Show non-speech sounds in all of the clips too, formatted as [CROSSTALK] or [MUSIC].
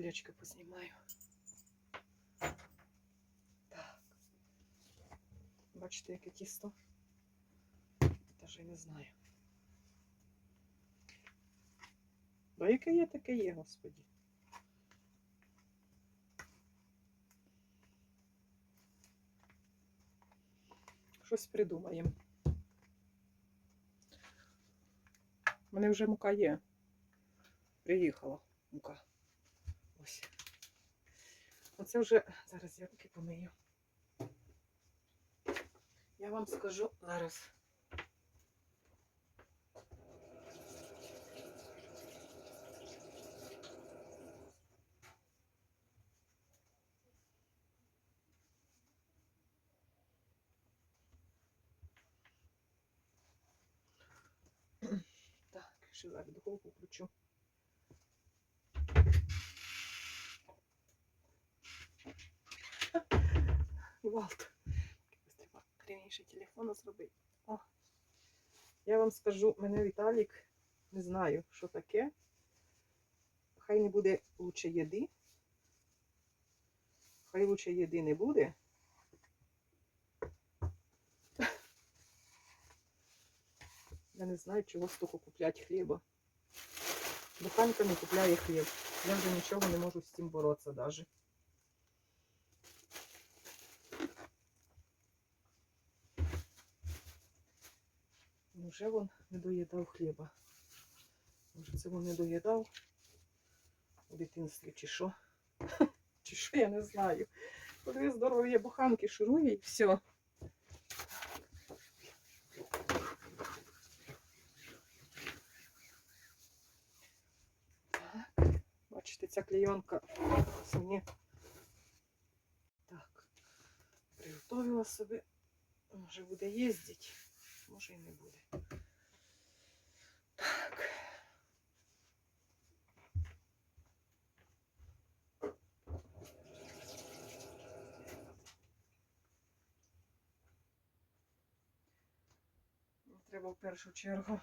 кулечки познімаю. Так. Бачите, яке тісто? Даже не знаю. Да яке є, таке є, господі. Щось придумаємо. У мене вже мука є. Приїхала мука. Оце вже зараз я руки помию. Я вам скажу зараз. Так, шила в духовку включу. Гвалт. Треба крайніше телефону зробити. О. Я вам скажу, мене Віталік не знаю, що таке. Хай не буде лучше їди. Хай лучше їди не буде. Я не знаю, чого стільки куплять хліба. Буханка не купляє хліб. Я вже нічого не можу з цим боротися навіть. Вже він не доїдав хліба. Може це він не доїдав у дитинстві чи що? [LAUGHS] Чи що, я не знаю. Коли здоров'я буханки шурує і все. Бачите, ця клейонка мені так приготовила собі. Може буде їздити, може і не буде. Так. Треба в першу чергу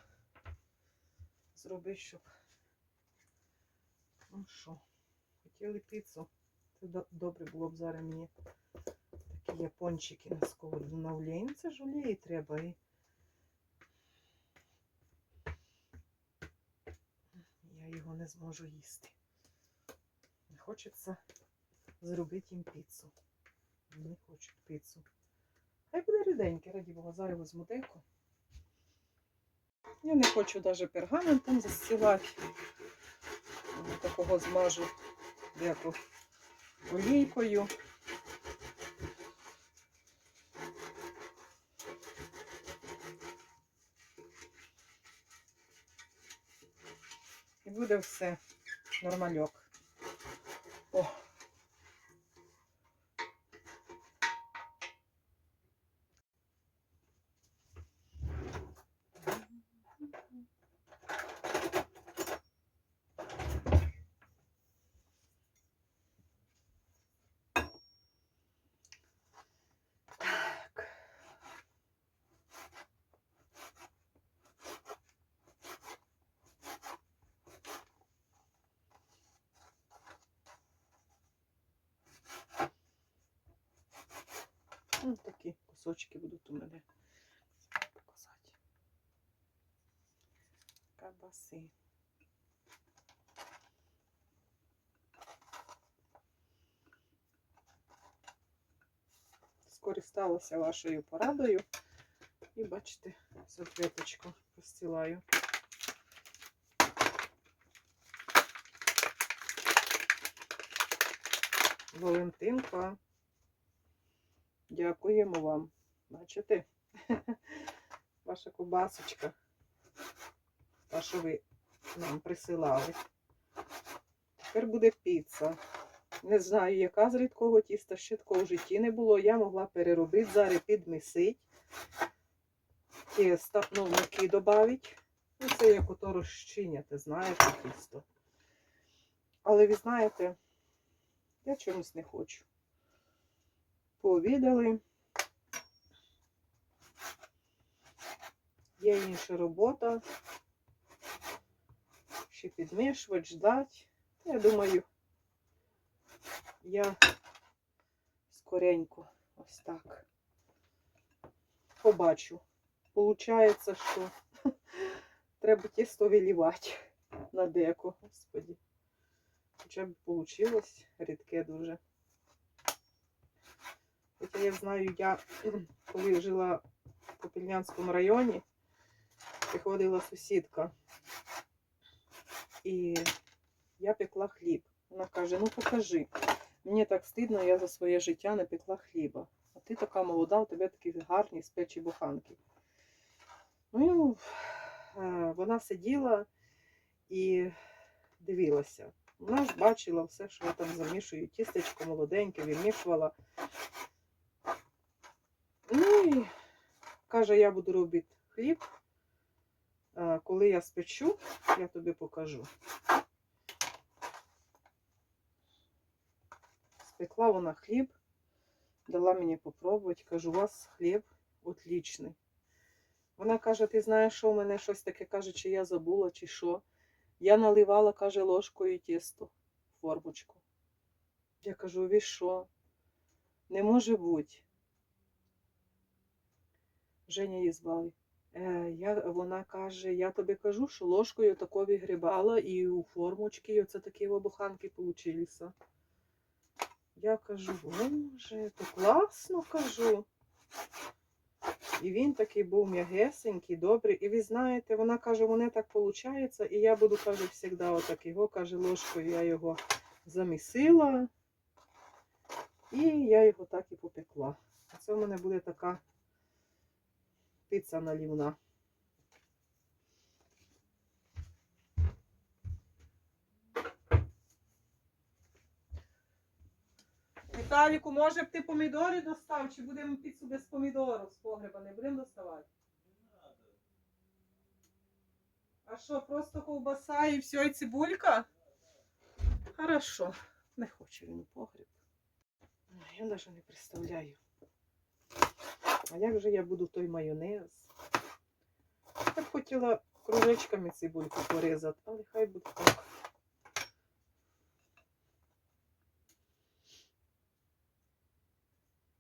зробити, щоб Ну що, хотіли піцу. Це добре було б зараз мені такі япончики на сковороду на олії. Це ж олії треба. І... Я його зможу їсти. Не хочеться зробити їм піцу. Не хочуть піцу. Хай буде ріденьке, раді Бога, зайву з деко. Я не хочу навіть пергаментом застілати такого змажу деку олійкою. Буде все нормальок. О. Так. Ну, такі кусочки будуть у мене показати. Кабаси. Скористалася вашою порадою. І бачите, салфеточку постілаю. Валентинка. Дякуємо вам. Бачите? [LAUGHS] Ваша кубасочка. Та, що ви нам присилали. Тепер буде піца. Не знаю, яка з рідкого тіста, ще такого в житті не було. Я могла переробити, зараз підмісить. Тіста, ну, муки додати. Ну, це як ото розчиняти, знаєте, тісто. Але ви знаєте, я чомусь не хочу. Пообідали. Є інша робота. Ще підмішувати, ждати. Я думаю, я скоренько ось так побачу. Получається, що [LAUGHS] треба тісто вилівати на деко, господі. Хоча б вийшло рідке дуже. Хоча я знаю, я [CLEARS THROAT] коли жила в Попільнянському районі, приходила сусідка. І я пекла хліб. Вона каже: ну покажи. Мені так стидно, я за своє життя не пекла хліба. А ти така молода, у тебе такі гарні спечі буханки. Ну, е, вона сиділа і дивилася. Вона ж бачила все, що я там замішую. Тістечко молоденьке, вимішувала. Ну і каже, я буду робити хліб. Е, Коли я спечу, я тобі покажу. Спекла вона хліб, дала мені попробувати. Кажу, у вас хліб отлічний. Вона каже, ти знаєш, що у мене щось таке каже, чи я забула, чи що. Я наливала, каже, ложкою тісто в формочку. Я кажу, ви що? Не може бути. Женя її звали. Е, я, вона каже, я тобі кажу, що ложкою тако вигрібала і у формочки, оце такі обуханки получилися. Я кажу, боже, то класно кажу. І він такий був м'ягесенький, добрий. І ви знаєте, вона каже, мене так виходить, і я буду, каже, завжди отак його, каже, ложкою я його замісила. І я його так і попекла. Це в мене буде така піца налівна. Віталіку, може б ти помідори достав, чи будемо піцу без помідору з погреба? Не будемо доставати? А що, просто ковбаса і все, і цибулька? Хорошо. Не хоче він у погріб. Я навіть не представляю. А як же я буду той майонез? Я б хотіла кружечками цибульку порізати, але хай буде так.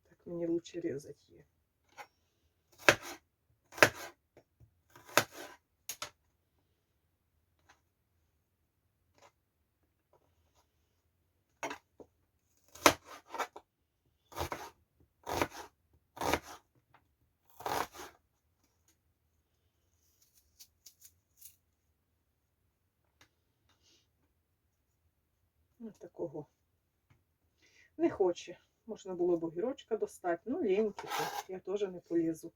Так мені лучше різати її. Такого. Не хоче. Можна було б огірочка достати. Ну, леньки, я теж не полізу.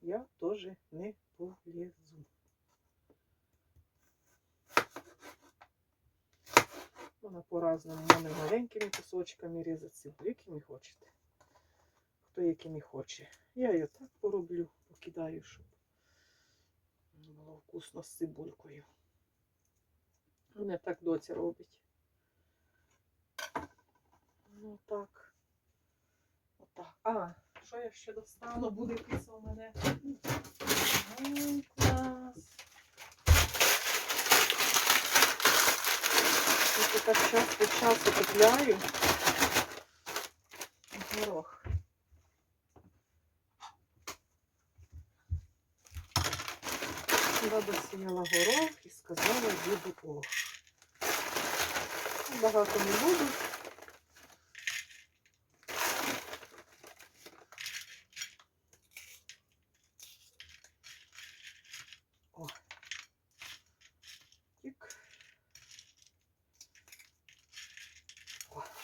Я теж не полізу. Вона по-разному мене маленькими кусочками різати, якими хочете. Хто якими хоче. Я її так пороблю, покидаю, щоб було вкусно з цибулькою. Не так доця робить. Ну так. Отак. А, що я ще достану? Буде піса у мене. Клас. Я так час від часу купляю. Горох. Баба сіяла горох і сказала, буду ох. Багато не буду. О. Тік.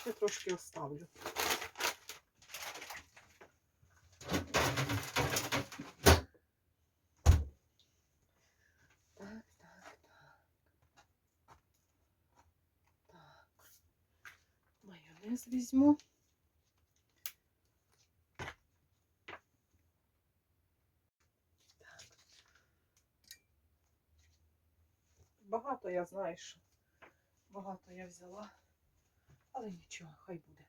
Ще трошки оставлю. Так, так, так. Так. Майонез візьму. Багато я знаю, що багато я взяла, але нічого, хай буде.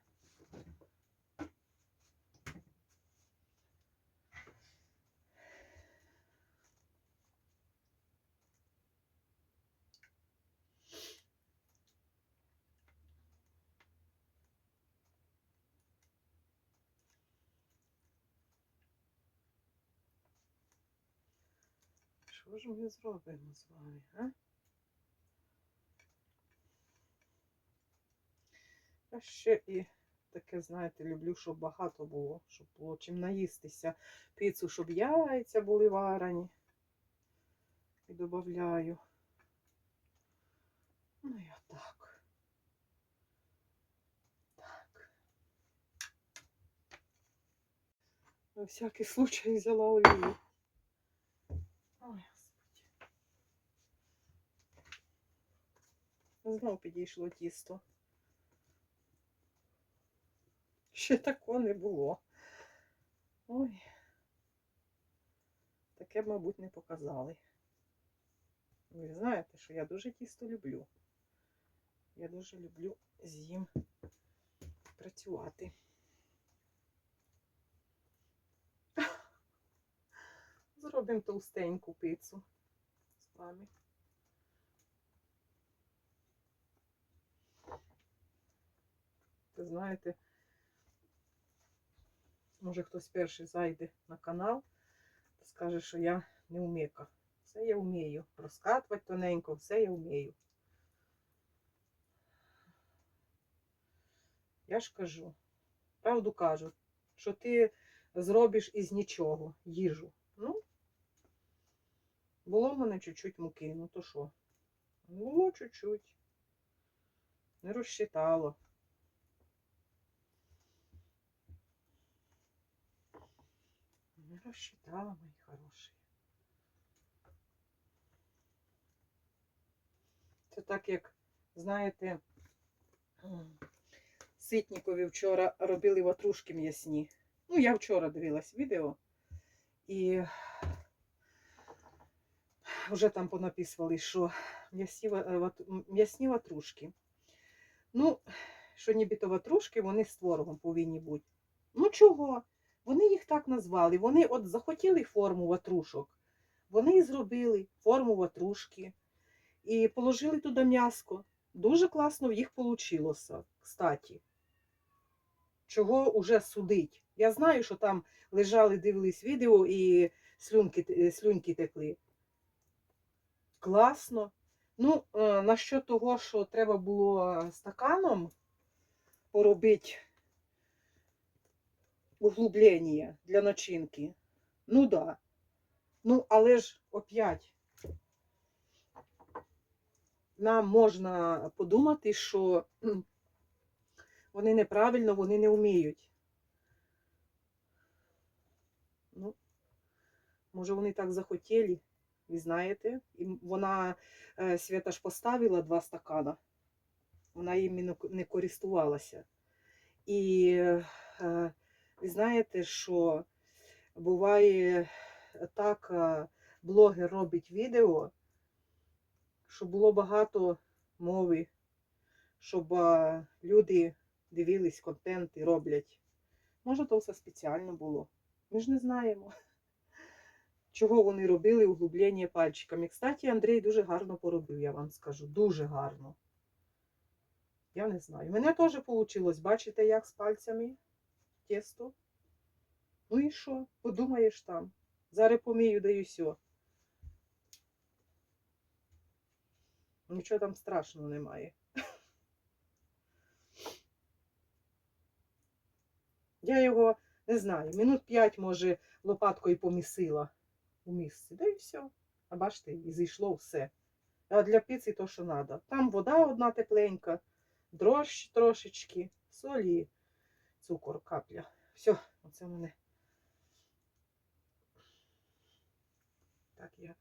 Що ж ми зробимо з вами, а? А ще і таке, знаєте, люблю, щоб багато було, щоб було чим наїстися. Піцу, щоб яйця були варені. І додаю. Ну, я так. Так. На всякий случай взяла олію. Ой, господи. Знов підійшло тісто. Ще такого не було. Ой. Таке, мабуть, не показали. Ви знаєте, що я дуже тісто люблю. Я дуже люблю з ним працювати. [LAUGHS] Зробимо товстеньку пицу з вами. Ви знаєте, може хтось перший зайде на канал та скаже, що я не вміка. Все я вмію. Розкатувати тоненько, все я вмію. Я ж кажу, правду кажу, що ти зробиш із нічого їжу. Ну, було в мене чуть-чуть муки, ну то що? Було чуть-чуть. Не розчитало. Не розчитала, мої хороші. Це так, як, знаєте, Ситнікові вчора робили ватрушки м'ясні. Ну, я вчора дивилась відео і вже там понаписували, що м'ясні е, ватрушки. Ну, що нібито ватрушки, вони з творогом повинні бути. Ну чого? Вони їх так назвали. Вони от захотіли форму ватрушок. Вони і зробили форму ватрушки і положили туди м'яско. Дуже класно в їх вийшло, кстати. Чого уже судить? Я знаю, що там лежали, дивились відео і слюнки, е, слюньки текли. Класно. Ну, е, насчет того, що треба було стаканом поробити углублення для начинки. Ну да. Ну, але ж опять нам можна подумати, що вони неправильно, вони не вміють. Ну, може, вони так захотіли, ви знаєте. І вона е, Свята ж поставила два стакана. Вона їм не, користувалася. І е, ви знаєте, що буває так, блогер робить відео, щоб було багато мови, щоб люди дивились контент і роблять. Може, то все спеціально було. Ми ж не знаємо, [LAUGHS] чого вони робили углублення пальчиками. Кстати, Андрій дуже гарно поробив, я вам скажу. Дуже гарно. Я не знаю. Мене теж вийшло, бачите, як з пальцями тісто. Ну і що? Подумаєш там. Зараз помію, да і все. Нічого там страшного немає. Я його не знаю, минут п'ять, може, лопаткою помісила у місці. Да і все. А бачите, і зійшло все. А для піци то, що треба. Там вода одна тепленька, дрожж трошечки, солі, цукор, капля. Все, оце в мене. Так я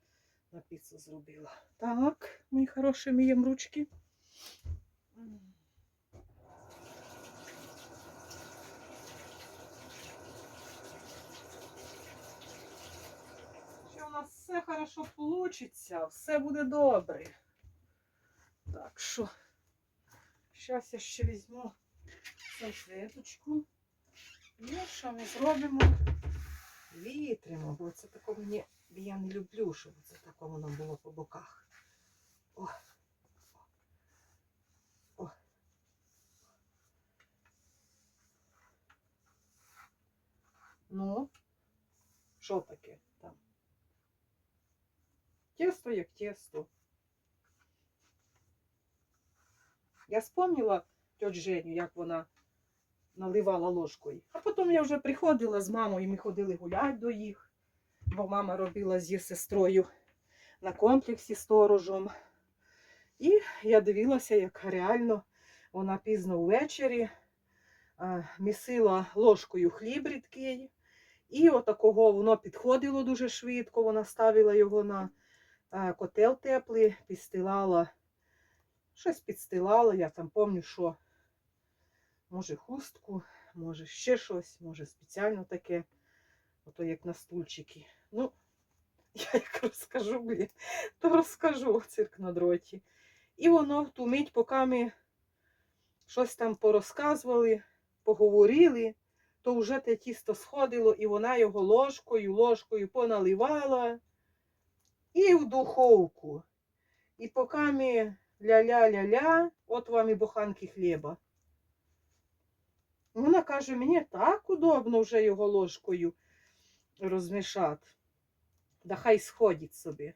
на піцу зробила. Так, мої хороші, міємо ручки. Що у нас все хорошо получиться, все буде добре. Так що, зараз я ще візьму салфеточку. І що ми зробимо? Вітримо, бо це тако мені я не люблю, щоб це тако воно було по боках. О. О. Ну, що таке там? Тесто як тесто. Я спомнила тьоть Женю, як вона Наливала ложкою. А потім я вже приходила з мамою, ми ходили гуляти до їх, бо мама робила з її сестрою на комплексі сторожем. І я дивилася, як реально вона пізно ввечері місила ложкою хліб рідкий. І отакого воно підходило дуже швидко. Вона ставила його на котел теплий, підстилала, щось підстилала. Я там пам'ятаю, що може хустку, може ще щось, може спеціально таке, ото як на стульчики. Ну, [LAUGHS] я як розкажу, блін, то розкажу цирк на дроті. І воно ту мить, поки ми щось там порозказували, поговорили, то вже те тісто сходило, і вона його ложкою, ложкою поналивала і в духовку. І поки ми ля-ля-ля-ля, от вам і буханки хліба. Вона каже, мені так удобно вже його ложкою розмішати. Да хай сходить собі.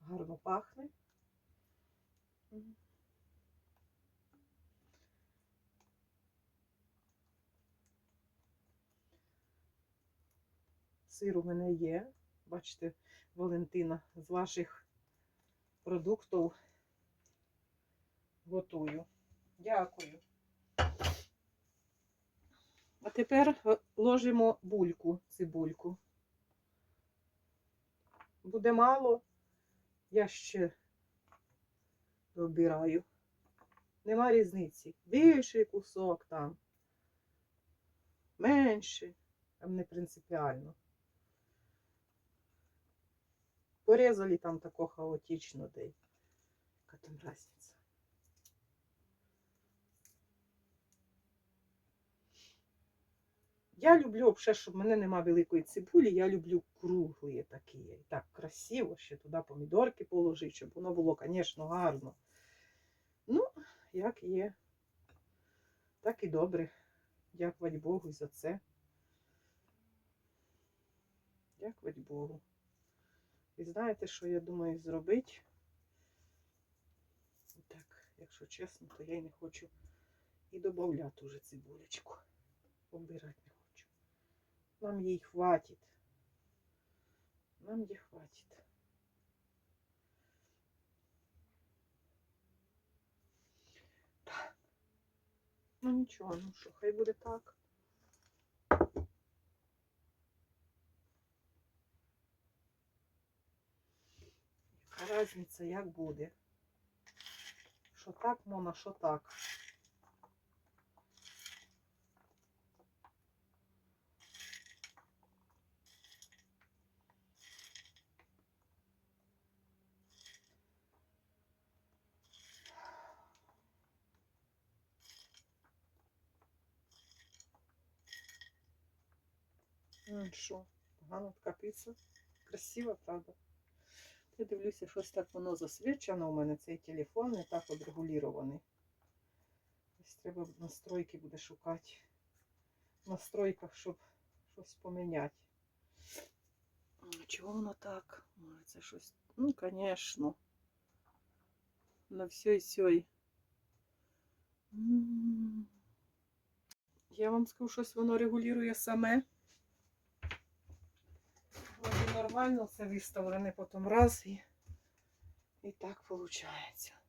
Гарно пахне. Сир у мене є. Бачите, Валентина, з ваших продуктів готую. Дякую. А тепер ложимо бульку, цибульку. Буде мало, я ще добираю. Нема різниці. Більший кусок там. Менший. Там не принципіально. Порезали там тако хаотично, де яка там разниця. Я люблю взагалі, щоб в мене нема великої цибулі, я люблю круглі такі. Так красиво, ще туди помідорки положити, щоб воно було, звісно, гарно. Ну, як є, так і добре. Дякувати Богу за це. Дякувати Богу. І знаєте, що я думаю зробити? Так, якщо чесно, то я й не хочу і додати уже цибулечку. Обирати не хочу. Нам їй хватить. Нам їй хватить. Ну нічого, ну що, хай буде так. Яка як буде? Що так, мона, що так. Ну, що, погано така піца. Красива, правда? Я дивлюся, щось так воно засвічено у мене, цей телефон не так отрегулірований. Ось треба настройки буде шукати. В настройках, щоб щось поміняти. Чого воно так? Може, це щось. Ну, звісно. На все і сьой. Я вам скажу, щось воно регулює саме. Вроді нормально це виставлене потім раз і, і так виходить.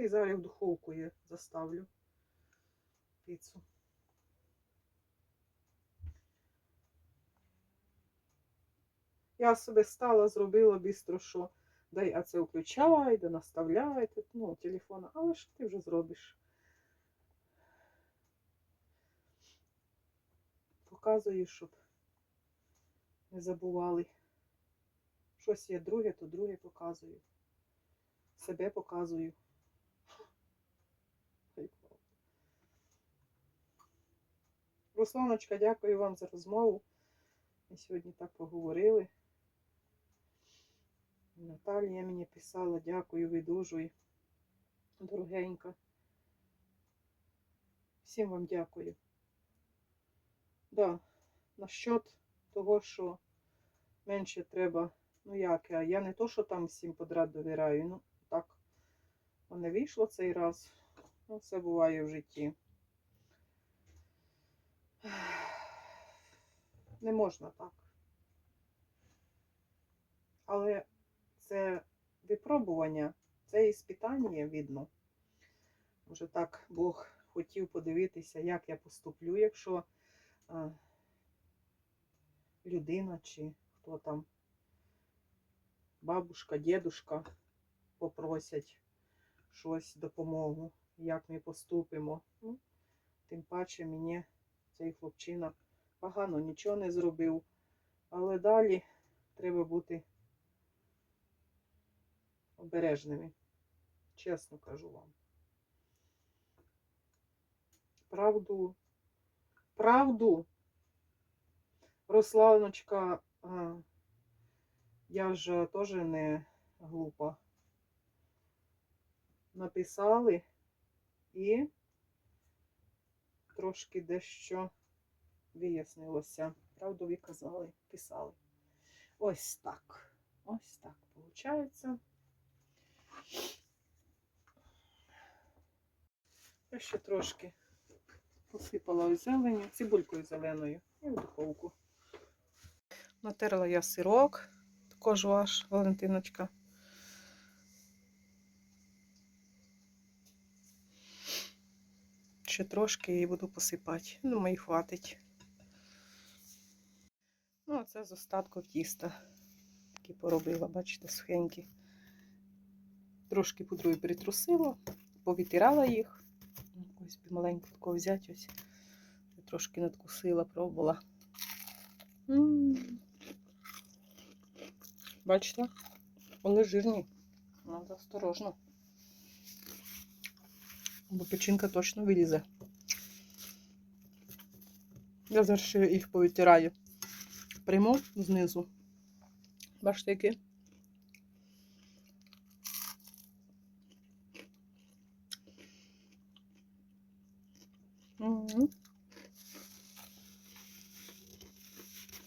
І зараз в духовку я заставлю піцу. Я собі стала, зробила бістро, що дай, а це включай, да наставляй, тут, ну, телефон, але що ти вже зробиш? Показую, щоб не забували. Щось є друге, то друге показую. Себе показую. Русланочка, дякую вам за розмову. Ми сьогодні так поговорили. Наталія мені писала, дякую, видужуй. Дорогенька. Всім вам дякую. Да, насчет того, що менше треба, ну як, я, я не то, що там всім подряд довіряю, ну так, не вийшло цей раз. Ну, все буває в житті. Не можна так. Але це випробування, це іспитання видно. Може так Бог хотів подивитися, як я поступлю, якщо а, людина чи хто там, бабушка, дідушка попросять щось допомогу, як ми поступимо. Ну, тим паче мені цей хлопчина погано нічого не зробив. Але далі треба бути обережними. Чесно кажу вам. Правду, правду, Русланочка, я ж теж не глупа. Написали і трошки дещо вияснилося. Правду ви казали, писали. Ось так. Ось так виходить. Я ще трошки посипала ось зеленю, цибулькою зеленою і в духовку. Натерла я сирок, також ваш Валентиночка. Ще трошки і буду посипати. Думаю, хватить. Ну, а це з остатків тіста. Такі поробила, бачите, сухенькі. Трошки пудрою притрусила, повитирала їх. Ось маленьку такого взяти ось. Трошки надкусила, пробувала. Бачите? Вони жирні. Надо осторожно. Бо печінка точно вилізе. Я зараз ще їх повитираю. Прямо знизу. Бачите, які? Мгм.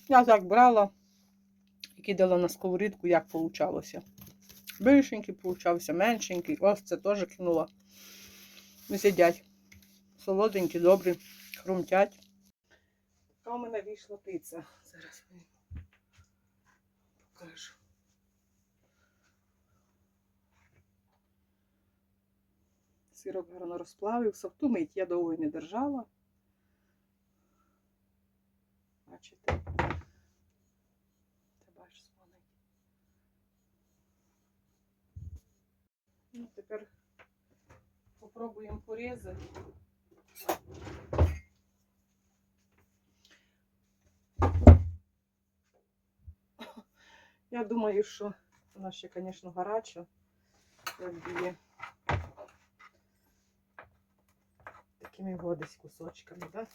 Я так брала і кидала на сковорідку, як получалося. Більшенький получався, меншенький. Ось це теж кинула. Сидять. Солоденькі, добрі, хрумтять. Така у мене вийшла піца. Зараз я покажу. Сирок гарно розплавився. В ту мить я довго не держала. Бачите? Ти бачиш. Ну, тепер попробуємо порізати. Я думаю, що вона ще, звісно, гаряча, як є такими його десь кусочками, да?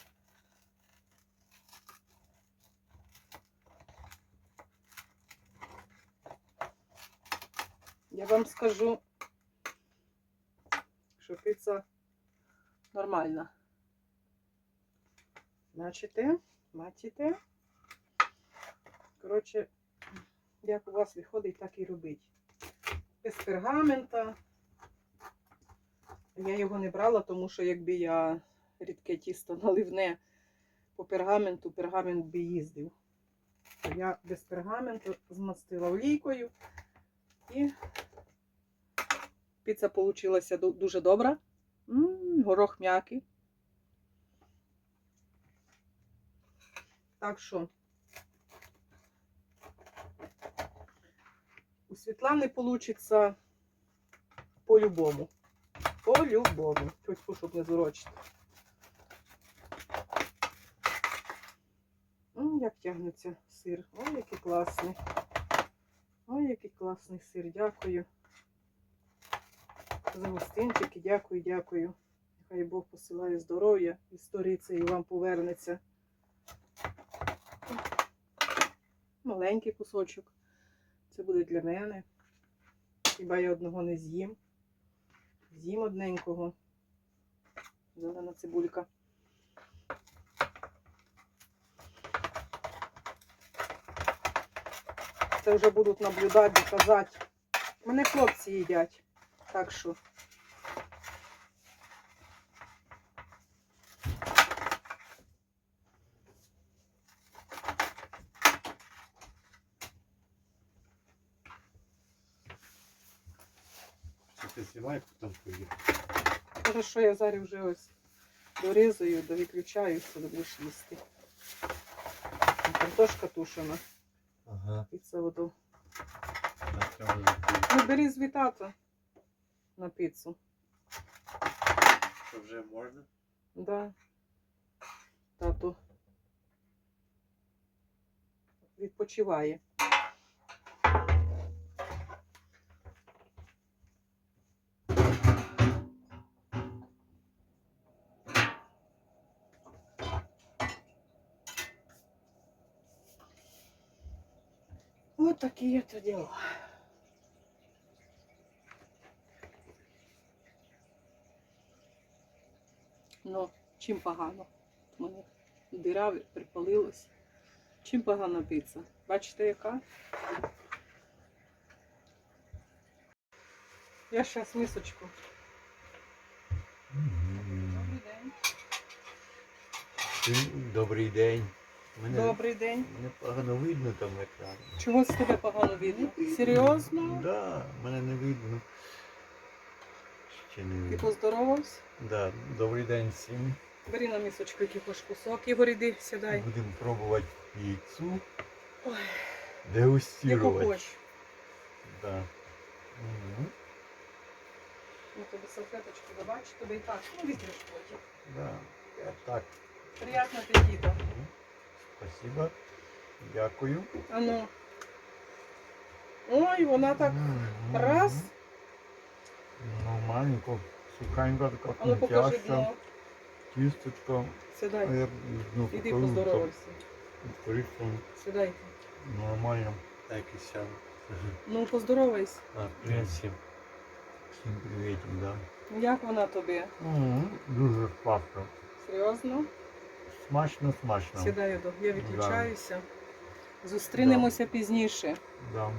Я вам скажу, піца нормальна. Бачите? Бачите? Коротше, як у вас виходить, так і робить. Без пергамента. Я його не брала, тому що якби я рідке тісто наливне по пергаменту, пергамент би їздив. Я без пергаменту змастила олійкою і піца вийшла дуже добра. М, горох м'який. Так що У Світлани вийде по-любому. По-любому. Тьотьку, щоб не зурочити. Як тягнеться сир. Ой, який класний. Ой, який класний сир. Дякую. За гостинчики. Дякую, дякую. Нехай Бог посилає здоров'я і сторицею вам повернеться. Маленький кусочок. Це буде для мене. Хіба я одного не з'їм. З'їм одненького. Зелена цибулька. Це вже будуть наблюдати, доказати. Мене хлопці їдять. Так що. Знімай, потім поїду. Хорошо, я зараз вже ось дорізаю, довиключаю, що будеш їсти. Картошка тушена. Ага. І це воду. Ну, бери з вітата на піцу. Що вже можна? Да. Тато відпочиває. Ось такі є то Ну, чим погано? У мене дира припалилась. Чим погана піца? Бачите, яка? Я зараз мисочку. Добрий день. Добрий день. Мене, Добрий день. мене погано видно там на екрані. Чого з тебе погано видно? Серйозно? Да, мене не видно. Ще не Ти поздоровався? Да, добрий день всім. Бери на мисочку який кусок. Ігор, іди, сідай. Будемо пробувати піцу. Ой, яку Дегустувати. хоч. Да. Мгм. Ну, тобі салфеточку добавиш, тобі і так. Ну, візьмеш потім. Да. Я так. Приятно аппетита. Мгм. Спасибо. Дякую. А ну. Ой, вона так раз. Нормальненько. Сухенько, така А ну покажи м'ясо, дно. тісточко. Сідай. Я, ну, Іди поздоровайся. що коричневе. Сідай. Нормально. Так і сяду. Ну, поздоровайся. А, привіт всім. Всім привіт, да. Ну, Як вона тобі? Мгм, Дуже смачно. Серйозно? Смачно, смачно. Сідай, Едо. я відключаюся. Зустрінемося пізніше. Да.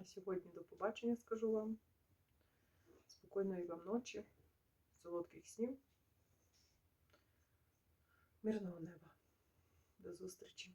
На сьогодні до побачення скажу вам. Спокійної вам ночі, солодких снів. Мирного неба. До зустрічі.